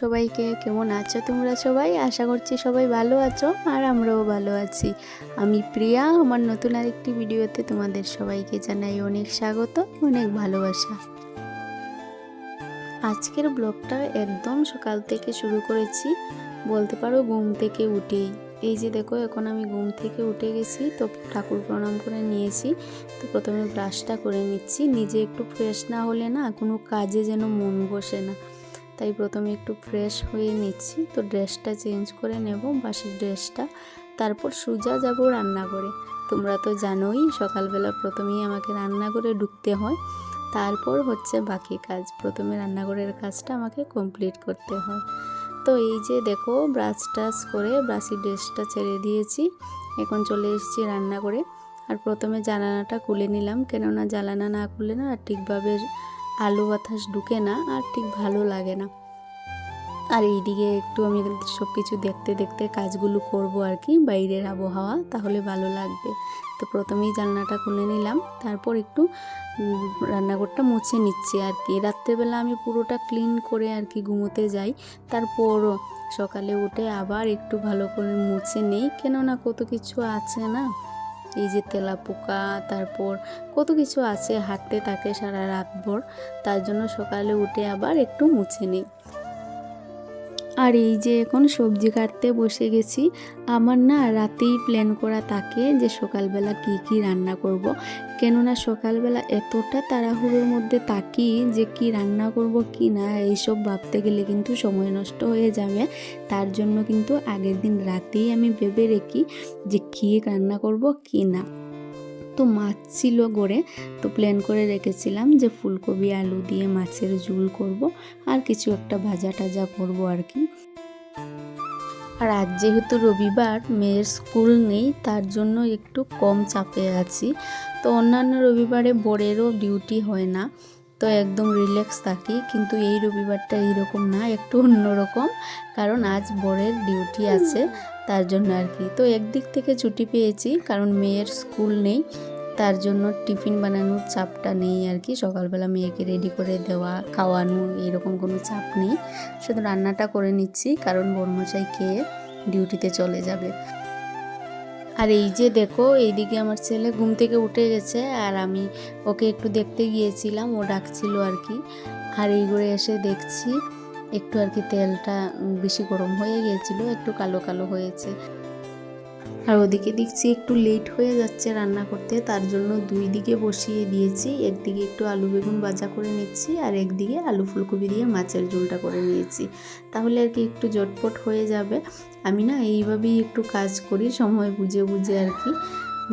সবাইকে, কেমন আছো তোমরা সবাই? আশা করছি সবাই ভালো আছো আর আমরাও ভালো আছি। আমি প্রিয়া, আমার নতুন আরেকটি ভিডিওতে তোমাদের সবাইকে জানাই অনেক স্বাগত, অনেক ভালোবাসা। আজকের ব্লগটা একদম সকাল থেকে শুরু করেছি, বলতে পারো ঘুম থেকে উঠেই। এই যে দেখো, এখন আমি ঘুম থেকে উঠে গেছি, তো ঠাকুর প্রণাম করে নিয়েছি, তো প্রথমে ব্রাশটা করে নিচ্ছি, নিজে একটু ফ্রেশ না হলে না কোনো কাজে যেন মন বসে না। তাই প্রথমে একটু ফ্রেশ হয়ে নিচ্ছি। তো ড্রেসটা চেঞ্জ করে নেব, বাসির ড্রেসটা তারপর সোজা যাব রান্না করে তোমরা তো জানোই, সকালবেলা প্রথমেই আমাকে রান্না করে ঢুকতে হয়। তারপর হচ্ছে বাকি কাজ। প্রথমে রান্নাঘরের কাজটা আমাকে কমপ্লিট করতে হয়। তো এই যে দেখো ব্রাশ টাশ করে ব্রাশি ড্রেসটা ছেড়ে দিয়েছি। এখন চলে এসেছি রান্না করে আর প্রথমে জানানাটা খুলে নিলাম। কেননা জ্বালানা না খুলে না আর ঠিকভাবে আলু বাতাস ঢুকে না আর ঠিক ভালো লাগে না। আর এইদিকে একটু আমি সব কিছু দেখতে দেখতে কাজগুলো করব আর কি, বাইরের আবহাওয়া, তাহলে ভালো লাগবে। তো প্রথমেই জানলাটা খুলে নিলাম, তারপর একটু রান্নাঘরটা মুছে নিচ্ছি আর কি। রাত্রেবেলা আমি পুরোটা ক্লিন করে আর কি ঘুমোতে যাই, তারপরও সকালে উঠে আবার একটু ভালো করে মুছে নেই। কেননা কত কিছু আছে না এই যে তেলাপোকা তারপর কত কিছু আছে হাঁটতে থাকে সারা রাতভর তার জন্য সকালে উঠে আবার একটু মুছে নিই। আর এই যে এখন সবজি কাটতে বসে গেছি, আমার না রাতেই প্ল্যান করা থাকে যে সকালবেলা কি কি রান্না করব। কেননা সকালবেলা এতটা তাড়াহুড়োর মধ্যে থাকি যে কি রান্না করব কি না, এইসব ভাবতে গেলে কিন্তু সময় নষ্ট হয়ে যাবে তার জন্য কিন্তু আগের দিন রাতেই আমি ভেবে রেখি যে কী রান্না করব কি না তো মাছ ছিল গড়ে, তো প্ল্যান করে রেখেছিলাম যে ফুলকপি, আলু দিয়ে মাছের ঝুল করব আর কিছু একটা ভাজা টাজা করব আর কি। আর আজ যেহেতু রবিবার, মেয়ের স্কুল নেই, তার জন্য একটু কম চাপে আছি। তো অন্যান্য রবিবারে বোরেরও ডিউটি হয় না। তো একদম রিল্যাক্স থাকি কিন্তু এই রবিবারটা এইরকম না একটু অন্যরকম। কারণ আজ বরের ডিউটি আছে তার জন্য আর কি। তো একদিক থেকে ছুটি পেয়েছি কারণ মেয়ের স্কুল নেই তার জন্য টিফিন বানানোর চাপটা নেই আর কি। সকালবেলা মেয়েকে রেডি করে দেওয়া খাওয়ানো এরকম কোনো চাপ নেই। শুধু রান্নাটা করে নিচ্ছি কারণ বর্মশাই খেয়ে ডিউটিতে চলে যাবে। আর এই যে দেখো, এইদিকে আমার ছেলে ঘুম থেকে উঠে গেছে আর আমি ওকে একটু দেখতে গিয়েছিলাম, ও ডাকছিল আর কি। আর এই করে এসে দেখছি একটু আর কি তেলটা বেশি গরম হয়ে গিয়েছিল, একটু কালো কালো হয়েছে। আর ওদিকে দেখছি একটু লেট হয়ে যাচ্ছে রান্না করতে, তার জন্য দুই দিকে বসিয়ে দিয়েছি। একদিকে একটু আলু বেগুন ভাজা করে নিচ্ছি আর একদিকে আলু ফুলকপি দিয়ে মাছের ঝোলটা করে নিয়েছি। তাহলে আর কি একটু জটপট হয়ে যাবে। আমি না এইভাবেই একটু কাজ করি, সময় বুঝে বুঝে আর কি।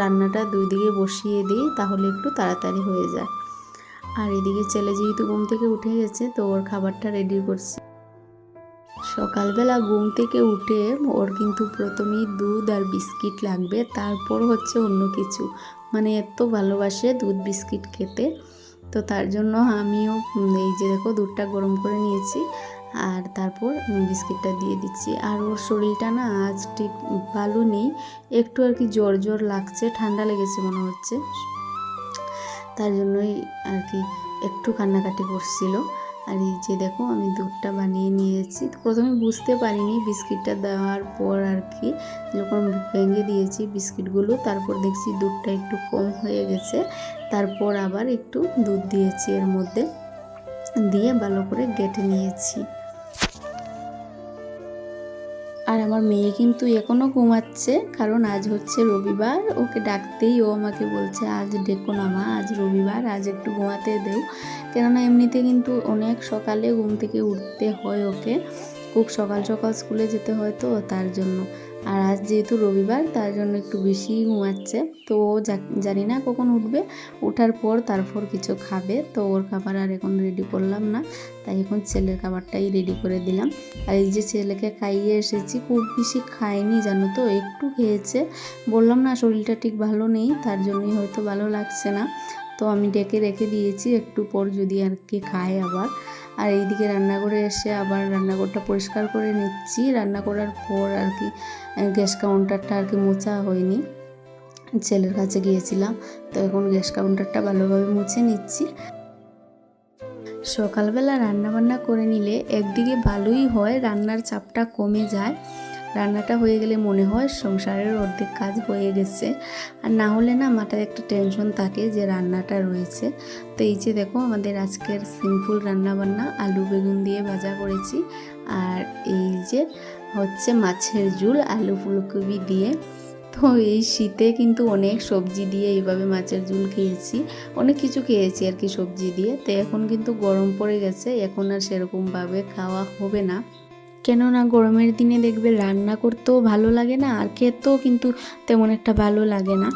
রান্নাটা দুই দিকে বসিয়ে দিই, তাহলে একটু তাড়াতাড়ি হয়ে যায়। আর এদিকে ছেলে যেহেতু ঘুম থেকে উঠে গেছে, তো ওর খাবারটা রেডি করছি। সকালবেলা ঘুম থেকে উঠে ওর কিন্তু প্রথমেই দুধ আর বিস্কিট লাগবে, তারপর হচ্ছে অন্য কিছু। মানে এত ভালোবাসে দুধ বিস্কিট খেতে। তো তার জন্য আমিও এই যে দেখো দুধটা গরম করে নিয়েছি আর তারপর বিস্কিটটা দিয়ে দিচ্ছি। আর ওর শরীরটা না আজ ঠিক ভালো নেই, একটু আর কি জ্বর জ্বর লাগছে, ঠান্ডা লেগেছে মনে হচ্ছে। তার জন্যই আর কি একটু কান্নাকাটি করছিল। আর এই যে দেখো, আমি দুধটা বানিয়ে নিয়েছি। প্রথমে বুঝতে পারিনি বিস্কিটটা দেওয়ার পর আর কি। যখন ভেঙে দিয়েছি বিস্কিটগুলো, তারপর দেখছি দুধটা একটু কম হয়ে গেছে। তারপর আবার একটু দুধ দিয়েছি এর মধ্যে। দিয়ে ভালো করে গেটে নিয়েছি। আমার মেয়ে কিন্তু এখনও ঘুমাচ্ছে, কারণ আজ হচ্ছে রবিবার। ওকে ডাকতেই ও আমাকে বলছে, আজ ডেকো না মা, আজ রবিবার, আজ একটু ঘুমাতে দেও। কেননা এমনিতে কিন্তু অনেক সকালে ঘুম থেকে উঠতে হয় ওকে। খুব সকাল সকাল স্কুলে যেতে হয় তো তার জন্য। আর আজ যেহেতু রবিবার, তার জন্য একটু বেশি ঘুমাচ্ছে। তো ও জানি না কখন উঠবে। ওঠার পর তারপর কিছু খাবে। তো ওর খাবার আর এখন রেডি করলাম না। তাই এখন ছেলের খাবারটাই রেডি করে দিলাম। আর এই যে ছেলেকে খাইয়ে এসেছি, খুব বেশি খায়নি, জানো তো? একটু খেয়েছে। বললাম না, শরীরটা ঠিক ভালো নেই, তার জন্যই হয়তো ভালো লাগছে না। তো আমি ডেকে রেখে দিয়েছি, একটু পর যদি আর কি খায় আবার। আর এইদিকে রান্নাঘরে এসে আবার রান্নাঘরটা পরিষ্কার করে নিচ্ছি। রান্না করার পর আর কি গ্যাস কাউন্টারটা আর কি মোছা হয়নি। ছেলের কাছে গিয়েছিলাম, তো এখন গ্যাস কাউন্টারটা ভালোভাবে মুছে নিচ্ছি। সকালবেলা রান্নাবান্না করে নিলে একদিকে ভালোই হয়, রান্নার চাপটা কমে যায়। রান্নাটা হয়ে গেলে মনে হয় সংসারের অর্ধেক কাজ হয়ে গেছে। আর না হলে না মাথায় একটা টেনশন থাকে যে রান্নাটা রয়েছে। তো এই যে দেখো আমাদের আজকের সিম্পল রান্নাবান্না আলু বেগুন দিয়ে ভাজা করেছি। আর এই যে হচ্ছে মাছের ঝুল, আলু ফুলকপি দিয়ে। তো এই শীতে কিন্তু অনেক সবজি দিয়ে এইভাবে মাছের ঝুল খেয়েছি। অনেক কিছু খেয়েছি আর কি সবজি দিয়ে। তো এখন কিন্তু গরম পড়ে গেছে, এখন আর সেরকমভাবে খাওয়া হবে না। কেননা গরমের দিনে দেখবে রান্না করতেও ভালো লাগে না, আর খেতেও কিন্তু তেমন একটা ভালো লাগে না।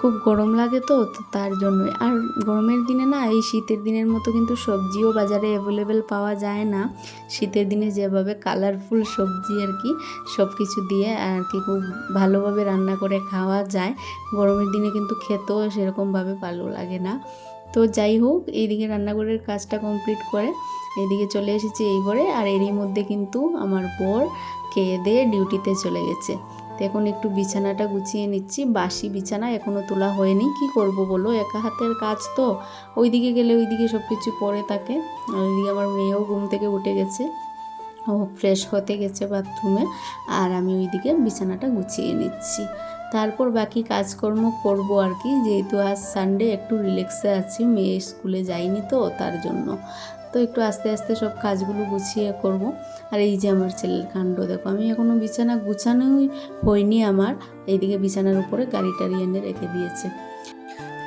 খুব গরম লাগে তো তার জন্যই। আর গরমের দিনে না, এই শীতের দিনের মতো কিন্তু সবজিও বাজারে অ্যাভেলেবেল পাওয়া যায় না। শীতের দিনে যেভাবে কালারফুল সবজি আর কি সব কিছু দিয়ে আর কি খুব ভালোভাবে রান্না করে খাওয়া যায়, গরমের দিনে কিন্তু খেতেও সেরকমভাবে ভালো লাগে না। তো যাই হোক, এইদিকে রান্নাঘরের কাজটা কমপ্লিট করে এদিকে চলে এসেছি এই ঘরে, আর এরই মধ্যে কিন্তু আমার বর খেয়ে দিয়ে ডিউটিতে চলে গেছে। তো এখন একটু বিছানাটা গুছিয়ে নিচ্ছি, বাসি বিছানা এখনও তোলা হয়নি, কি করব বলো? একা হাতের কাজ তো, ওইদিকে গেলে ওইদিকে সব কিছু পরে থাকে। ওইদিকে আমার মেয়েও ঘুম থেকে উঠে গেছে। ও ফ্রেশ হতে গেছে বাথরুমে আর আমি ওইদিকে বিছানাটা গুছিয়ে নিচ্ছি। তারপর বাকি কাজকর্ম করব আর কি, যেহেতু আজ সানডে একটু রিল্যাক্সে আছি, মেয়ে স্কুলে যায়নি তো, তার জন্য। তো একটু আস্তে আস্তে সব কাজগুলো গুছিয়ে করব। আর এই যে আমার ছেলের কাণ্ড, দেখো, আমি এখনও বিছানা গুছানোই হয়নি আমার। এইদিকে বিছানার উপরে গাড়ি টাড়ি এনে রেখে দিয়েছে।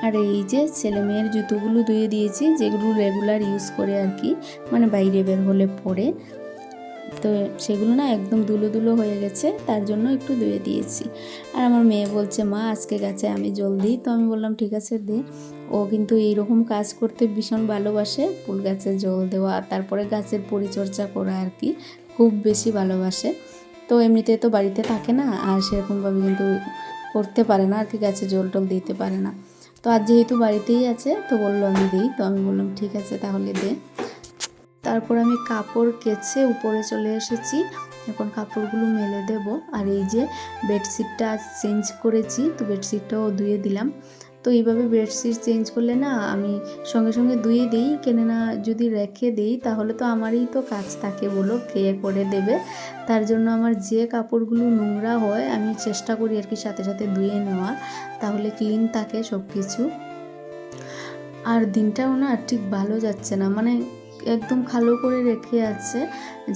আর এই যে ছেলে মেয়ের জুতোগুলো ধুয়ে দিয়েছি, যেগুলো রেগুলার ইউজ করে আর কি মানে বাইরে বের হলে পরে। তো সেগুলো না একদম দুলো দুলো হয়ে গেছে, তার জন্য একটু ধুয়ে দিয়েছি। আর আমার মেয়ে বলছে, মা, আজকে গেছে আমি জল দিই। তো আমি বললাম, ঠিক আছে, দে। ও কিন্তু এইরকম কাজ করতে ভীষণ ভালোবাসে, ফুল গাছে জল দেওয়া, তারপরে গাছের পরিচর্যা করা আর কি, খুব বেশি ভালোবাসে। তো এমনিতে তো বাড়িতে থাকে না, আর সেরকমভাবে কিন্তু করতে পারে না, আর কি গাছে জল টল দিতে পারে না। তো আজ যেহেতু বাড়িতেই আছে, তো বলল আমি দিই। তো আমি বললাম, ঠিক আছে, তাহলে দে। তারপর আমি কাপড় কেচে উপরে চলে এসেছি। এখন কাপড়গুলো মেলে দেব। আর এই যে বেডশিটটা চেঞ্জ করেছি, তো বেডশিটটাও ধুয়ে দিলাম। তো এইভাবে বেডশিট চেঞ্জ করলে না, আমি সঙ্গে সঙ্গে ধুয়ে দিই। কেননা যদি রেখে দিই, তাহলে তো আমারই তো কাজ থাকে বলো, কে করে দেবে? তার জন্য আমার যে কাপড়গুলো নোংরা হয়, আমি চেষ্টা করি আর কি সাথে সাথে ধুয়ে নেওয়া তাহলে ক্লিন থাকে সব কিছু আর দিনটাও না ঠিক ভালো যাচ্ছে না। মানে একদম খালো করে রেখে আছে।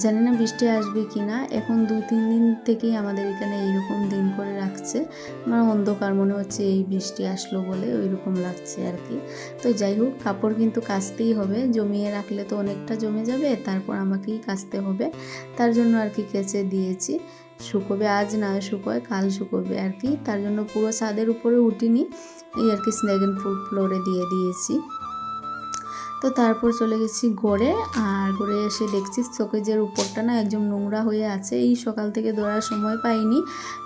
জানি না বৃষ্টি আসবে কি না এখন দু, তিন দিন থেকেই আমাদের এখানে এইরকম দিন করে রাখছে। আমার অন্ধকার মনে হচ্ছে এই বৃষ্টি আসলো বলে ওই রকম লাগছে আর কি। তো যাই হোক, কাপড় কিন্তু কাচতেই হবে। জমিয়ে রাখলে তো অনেকটা জমে যাবে, তারপর আমাকেই কাচতে হবে। তার জন্য আর কি কেচে দিয়েছি। শুকোবে আজ না শুকোয়, কাল শুকোবে আর কি। তার জন্য পুরো ছাদের উপরে উঠিনি। এই আর কি স্নেগেন ফ্লোরে দিয়ে দিয়েছি। তো তারপর চলে গেছি গড়ে, আর গড়ে এসে দেখছি শোকেজের উপরটা না একদম নোংরা হয়ে আছে। এই সকাল থেকে ধরার সময় পাইনি।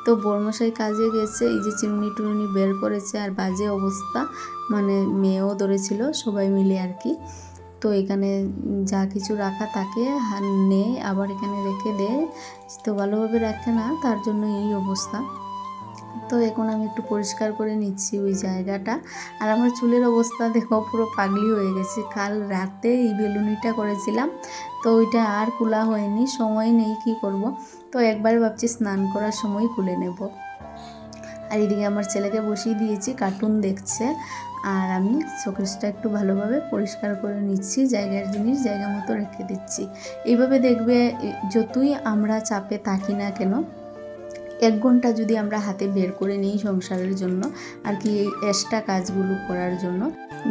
তো বর্মশাই কাজে গেছে, এই যে চিমনি টুমনি বের করেছে, আর বাজে অবস্থা। মানে মেয়েও ধরেছিল, সবাই মিলে আর কি। তো এখানে যা কিছু রাখা থাকে নেই আবার এখানে রেখে দেয় তো ভালোভাবে রাখে না, তার জন্য এই অবস্থা। তো এখন আমি একটু পরিষ্কার করে নিচ্ছি ওই জায়গাটা। আর আমার চুলের অবস্থা দেখো পুরো পাগলি হয়ে গেছে। কাল রাতে এই বেলুনিটা করেছিলাম, তো ওইটা আর খোলা হয়নি, সময় নেই কি করব। তো একবারে ভাবছি স্নান করার সময় খুলে নেব। আর এদিকে আমার ছেলেকে বসিয়ে দিয়েছি, কার্টুন দেখছে। আর আমি শোকেসটা একটু ভালোভাবে পরিষ্কার করে নিচ্ছি, জায়গার জিনিস জায়গা মতো রেখে দিচ্ছি। এইভাবে দেখবে যতই আমরা চাপে থাকি না কেন এক ঘণ্টা যদি আমরা হাতে বের করে নিই সংসারের জন্য, আর কি এই এক্সট্রা কাজগুলো করার জন্য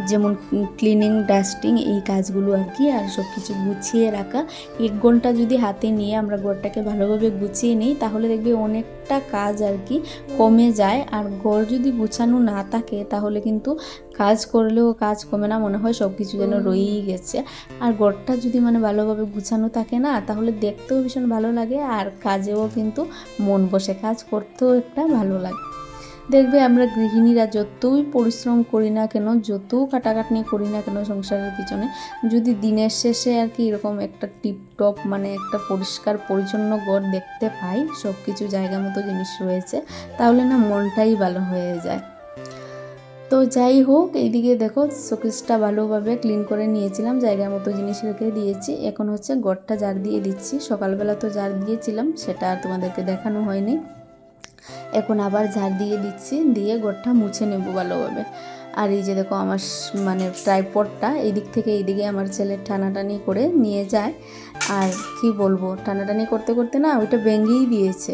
যেমন ক্লিনিং ডাস্টিং এই কাজগুলো আর কি আর সব কিছু গুছিয়ে রাখা। এক ঘণ্টা যদি হাতে নিয়ে আমরা ঘরটাকে ভালোভাবে গুছিয়ে নিই তাহলে দেখবে অনেকটা কাজ আর কি কমে যায়। আর ঘর যদি গুছানো না থাকে তাহলে কিন্তু কাজ করলেও কাজ কমে না মনে হয় সব কিছু যেন রয়েই গেছে। আর ঘরটা যদি মানে ভালোভাবে গুছানো থাকে না তাহলে দেখতেও ভীষণ ভালো লাগে আর কাজেও কিন্তু মন বসে কাজ করতেও একটা ভালো লাগে। দেখবে আমরা গৃহিণীরা যতই পরিশ্রম করি না কেন যত কাটাকাটনি করি না কেন সংসারের পিছনে, যদি দিনের শেষে আর কি এরকম একটা টিপটপ মানে একটা পরিষ্কার, পরিচ্ছন্ন ঘর দেখতে পাই সব কিছু জায়গা মতো জিনিস রয়েছে, তাহলে না মনটাই ভালো হয়ে যায়। তো যাই হোক, এইদিকে দেখো শোকেসটা ভালোভাবে ক্লিন করে নিয়েছিলাম, জায়গা মতো জিনিস রেখে দিয়েছি। এখন হচ্ছে গড়টা জার দিয়ে দিচ্ছি। সকালবেলা তো জার দিয়েছিলাম, সেটা আর তোমাদেরকে দেখানো হয়নি। এখন আবার ঝাড় দিয়ে দিচ্ছি, দিয়ে গোড়টা মুছে নেব ভালোভাবে। আর এই যে দেখো আমার মানে ট্রাইপডটা এই দিক থেকে এইদিকে আমার ছেলে টানাটানি করে নিয়ে যায়। আর কি বলব, টানাটানি করতে করতে না ওইটা ভেঙেই দিয়েছে।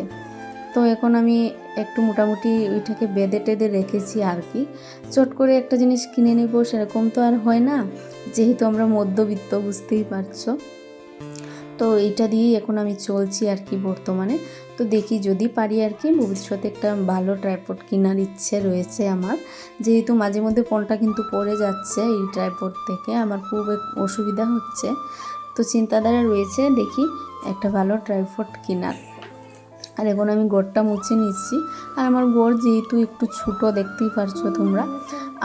তো এখন আমি একটু মোটামুটি ওইটাকে বেঁধে টেঁধে রেখেছি আর কি। চট করে একটা জিনিস কিনে নেব, সেরকম তো আর হয় না। যেহেতু আমরা মধ্যবিত্ত, বুঝতেই পারছ। তো এইটা দিয়েই এখন আমি চলছি আর কি বর্তমানে। তো দেখি যদি পারি আর কি, ভবিষ্যতে একটা ভালো ট্রাইপড কেনার ইচ্ছে রয়েছে আমার। যেহেতু মাঝে মধ্যে ফোনটা কিন্তু পড়ে যাচ্ছে এই ট্রাইপড থেকে, আমার খুব অসুবিধা হচ্ছে। তো চিন্তাধারা রয়েছে, দেখি একটা ভালো ট্রাইপড কেনার। আর এখন আমি গোড়টা মুছে নিচ্ছি। আর আমার গোড় যেহেতু একটু ছোটো, দেখতেই পারছ তোমরা।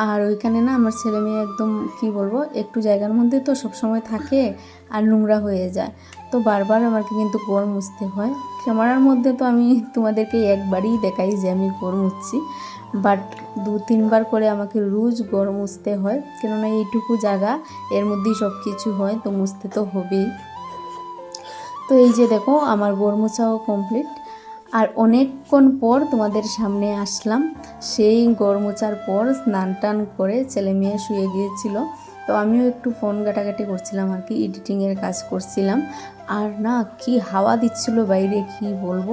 আর ওইখানে না আমার ছেলে মেয়ে একদম, কি বলব, একটু জায়গার মধ্যে তো সব সময় থাকে আর নোংরা হয়ে যায়। তো বারবার আমাকে কিন্তু গোড় মুছতে হয়। ক্যামেরার মধ্যে তো আমি তোমাদেরকে একবারই দেখাই যে আমি গোড় মুছছি। বাট দু, তিনবার করে আমাকে রোজ গোড় মুছতে হয়। কেননা এইটুকু জায়গা এর মধ্যেই সব কিছু হয়, তো মুছতে তো হবেই। তো এই যে দেখো, আমার গোড় মোছাও কমপ্লিট আর অনেকক্ষণ পর তোমাদের সামনে আসলাম। সেই গড় মোছার পর স্নান টান করে ছেলে মেয়ে শুয়ে গিয়েছিল। তো আমিও একটু ফোন ঘাটাঘাটি করছিলাম আর কি এডিটিংয়ের কাজ করছিলাম। আর না, কি হাওয়া দিচ্ছিল বাইরে, কি বলব?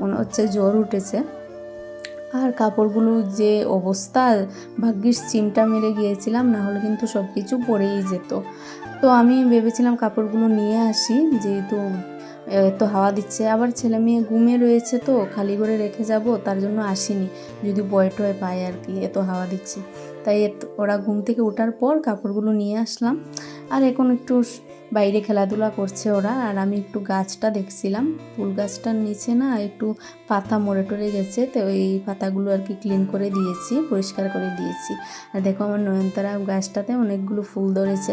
মনে হচ্ছে জ্বর উঠেছে। আর কাপড়গুলো যে অবস্থা, ভাগ্যিস চিমটা মেরে গিয়েছিলাম, না হলে কিন্তু সব কিছু পড়েই যেত। তো আমি ভেবেছিলাম কাপড়গুলো নিয়ে আসি, যেহেতু এত হাওয়া দিচ্ছে। আবার ছেলে মেয়ে ঘুমে রয়েছে তো, খালি করে রেখে যাব, তার জন্য আসিনি। যদি বয় টয় পায় আর কি, এত হাওয়া দিচ্ছে। তাই ওরা ঘুম থেকে ওঠার পর কাপড়গুলো নিয়ে আসলাম। আর এখন একটু বাইরে খেলাধুলা করছে ওরা। আর আমি একটু গাছটা দেখছিলাম। ফুল গাছটার নিচে না একটু পাতা মরে টরে গেছে। তো এই পাতাগুলো আর কি ক্লিন করে দিয়েছি, পরিষ্কার করে দিয়েছি। আর দেখো আমার নয়নতারা গাছটাতে অনেকগুলো ফুল ধরেছে।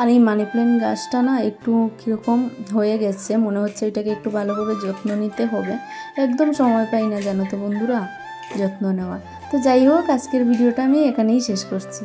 আর এই মানি প্ল্যান্ট গাছটা না একটু কীরকম হয়ে গেছে। মনে হচ্ছে এটাকে একটু ভালোভাবে যত্ন নিতে হবে। একদম সময় পাই না জানো তো বন্ধুরা, যত্ন নেওয়ার। তো যাই হোক আজকের ভিডিওটা আমি এখানেই শেষ করছি।